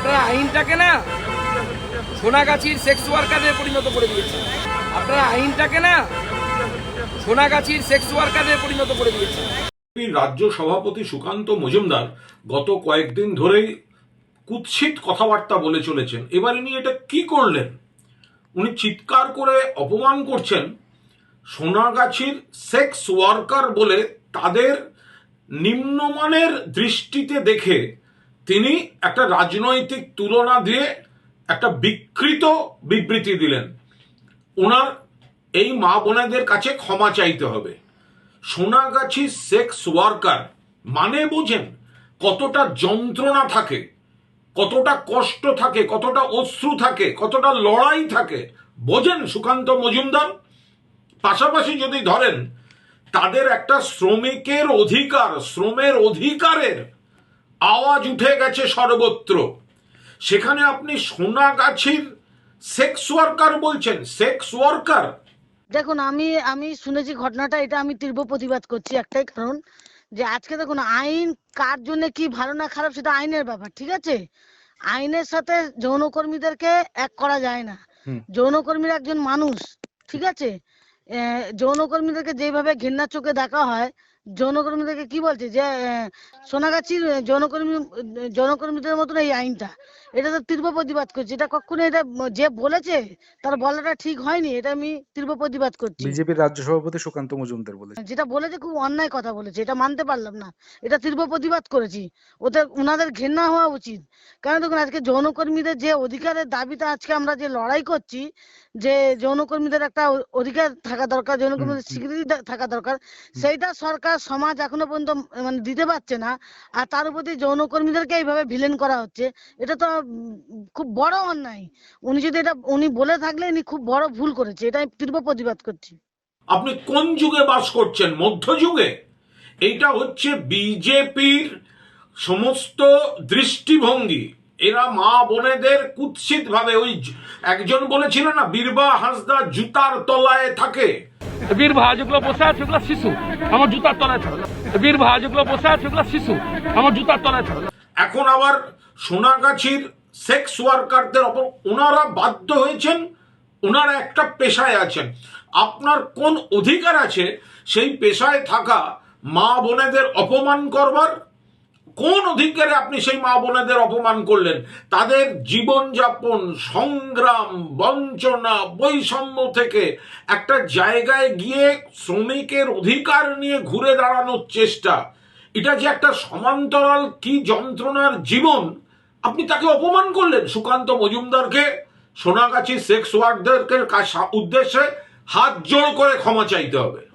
আপনারা আইনটাকে না সোনাগাছির সেক্স ওয়ার্কারে পরিণত করে দিয়েছেন। আপনারা আইনটাকে না সোনাগাছির সেক্স ওয়ার্কারে পরিণত করে দিয়েছেন। রাজ্য সভাপতি সুকান্ত মজুমদার গত কয়েকদিন ধরেই কুৎসিত কথাবার্তা বলে চলেছেন। এবার ইনি এটা কি করলেন? উনি চিৎকার করে অপমান করছেন সোনাগাছির সেক্স ওয়ার্কার বলে তাদের নিম্নমানের দৃষ্টিতে দেখে তিনি একটা রাজনৈতিক তুলনা দিয়ে একটা বিকৃত বিবৃতি দিলেন। ওনার এই মা বোনেদের কাছে ক্ষমা চাইতে হবে। সোনাগাছি সেক্স ওয়ার্কার মানে বোঝেন কতটা যন্ত্রণা থাকে, কতটা কষ্ট থাকে, কতটা অশ্রু থাকে, কতটা লড়াই থাকে। বোঝেন সুকান্ত মজুমদার? পাশাপাশি যদি ধরেন, তাদের একটা শ্রমিকের অধিকার, শ্রমের অধিকারের আওয়াজ উঠে গেছে সর্বত্র। সেখানে আপনি সোনাগাছির সেক্স ওয়ার্কার বলছেন সেক্স ওয়ার্কার দেখুন আমি আমি শুনেছি ঘটনাটা এটা আমি তীব্র প্রতিবাদ করছি একটাই কারণ যে আজকে দেখুন আইন কার জন্য কি ভালো না খারাপ সেটা আইনের ব্যাপার ঠিক আছে? আইনের সাথে যৌনকর্মীদেরকে এক করা যায় না। যৌনকর্মীরা একজন মানুষ ঠিক আছে? আহ, যৌনকর্মীদেরকে যেভাবে ঘৃণার চোখে দেখা হয় যৌনকর্মীদেরকে কি বলছে? যে সোনাগাছির যৌনকর্মী যৌনকর্মীদের মতন এই আইনটা। এটা তো তীব্র প্রতিবাদ করছি। এটা কখনো এটা যে বলেছে তার বলাটা ঠিক হয়নি। এটা আমি তীব্র প্রতিবাদ করছি। বিজেপির রাজ্য সভাপতি সুকান্ত মজুমদার বলেছেন। যেটা বলেছে খুব অন্যায় কথা বলেছে। এটা মানতে পারলাম না। এটা তীব্র প্রতিবাদ করেছি। ওদের ওনাদের ঘেন্না হওয়া উচিত। কারণ দেখুন আজকে যৌনকর্মীদের যে অধিকারের দাবিতে আজকে আমরা যে লড়াই করছি যে যৌনকর্মীদের একটা অধিকার থাকা দরকার যৌনকর্মীদের স্বীকৃতি থাকা দরকার সেইটা সরকার সমাজ এখনও পর্যন্ত মানে দিতে পারছে না। আর তার প্রতি যৌনকর্মীদেরকে এইভাবে ভিলেন করা হচ্ছে। এটা তো খুব বড় অন্যায়। উনি যদি এটা, উনি বলে থাকলে উনি খুব বড় ভুল করেছে। এটা আমি তীব্র প্রতিবাদ করছি। আপনি কোন যুগে বাস করছেন? মধ্যযুগে এইটা হচ্ছে বিজেপির সমস্ত দৃষ্টিভঙ্গি। এরা মা বোনেদের কুৎসিত ভাবে ওই একজন বলেছিল না, বীরবা হাসদা জুতার তলায় থাকে। বীর ভাই যেগুলো বসে আছে সেগুলো শিশু। আমার জুতার তলায় থাকল বীর ভাই যেগুলো বসে আছে সেগুলো শিশু। আমার জুতার তলায় থাকল এখন আবার সোনাগাছির সেক্স ওয়ার্কারদের ওপর ওনারা বাধ্য হয়েছেন, ওনারা একটা পেশায় আছেন। আপনার কোন অধিকার আছে সেই পেশায় থাকা মা বোনেদের অপমান করবার? কোন অধিকারে আপনি সেই মা বোনেদের অপমান করলেন? তাদের জীবনযাপন, সংগ্রাম, বঞ্চনা, বৈষম্য থেকে একটা জায়গায় গিয়ে শ্রমিকের অধিকার নিয়ে ঘুরে দাঁড়ানোর চেষ্টা। এটা যে একটা সমান্তরাল কি যন্ত্রণার জীবন? আপনি তাকে অপমান করলেন? সুকান্ত মজুমদারকে, সোনাগাছি সেক্স ওয়ার্কদেরকে উদ্দেশ্যে হাত জোড় করে ক্ষমা চাইতে হবে।